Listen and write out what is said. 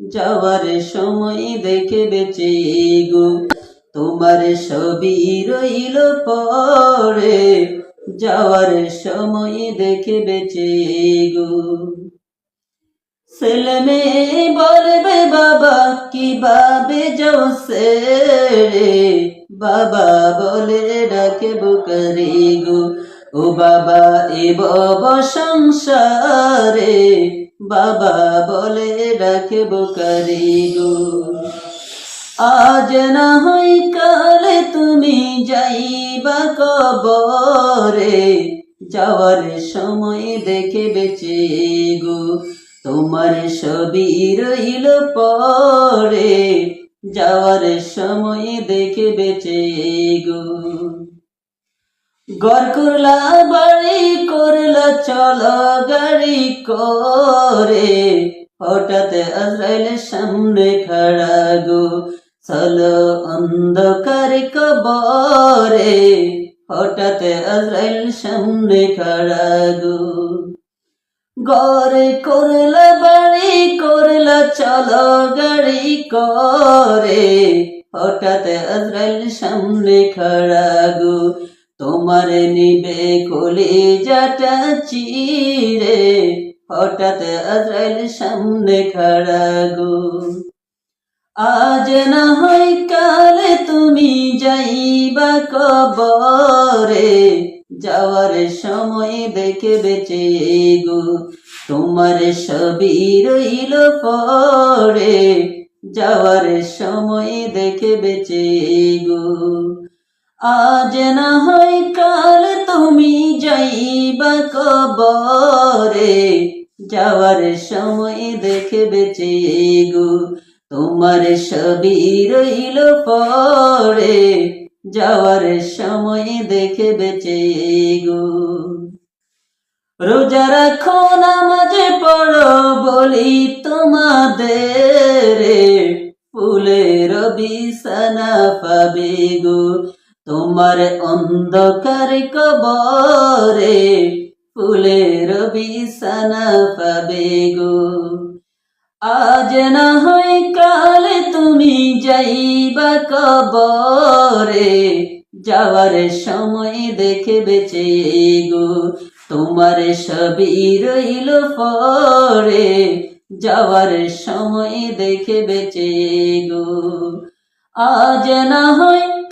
যাওয়ার সময় দেখে বেঁচে গো। তোমার সবই রইল পরে, যাওয়ার সময় দেখে বেঁচে গো। ছেলে মেয়ে বলবে, বাবা, কীভাবে যাও সে বাবা বলে, ডাকে বুকারি গো। ও বাবা, এ বব সংসারে বাবা বলে ডাকে বুকারি গো। আজ না হই কালে তুমি যাইবা কবরে, যাওয়ার সময় দেখে বেঁচে গো। তোমার সবই রইল পরে, যাওয়ার সময় দেখে বেঁচে গো। গর করলা, বাড়ি করলা, চলো গাড়ি করে। হঠাৎ আজরাইল সামনে খাড়া গো, চলো অন্ধকার কবরে। হঠাৎ আজরাইল সামনে খাড়া গো গরে করলা, বাড়ি করলা, চলো গাড়ি করে। হঠাৎ আজরাইল সামনে খাড়া গো তোমার নিবে কলে যাটা চিরে, হঠাৎ আজরাইল সামনে খাড়া গো। আজ না হয় কালে তুমি যাইবা কবরে, যাওয়ার সময় দেখে বেঁচে গো। তোমার সবই রইল পরে, যাওয়ার সময় দেখে বেঁচে গো। আজ না হয় কাল তুমি যাইবা কবরে, যাওয়ার সময় দেখে বেঁচে গো তোমার সবই রইল পরে, যাওয়ার সময় দেখে বেঁচে গো রোজা রাখো নামাজে পড়ো বলি তোমাদের, ফুলের বিছানা পাবে গো। তোমার অন্ধকার কবরে ফুলের বিছানা পাবে গো। আজ না হয় কালে তুমি যাইবা কবরে, যাওয়ার সময় দেখে বেঁচে গো। তোমার সবই রইল পরে, যাওয়ার সময় দেখে বেঁচে গো। আজ না হয়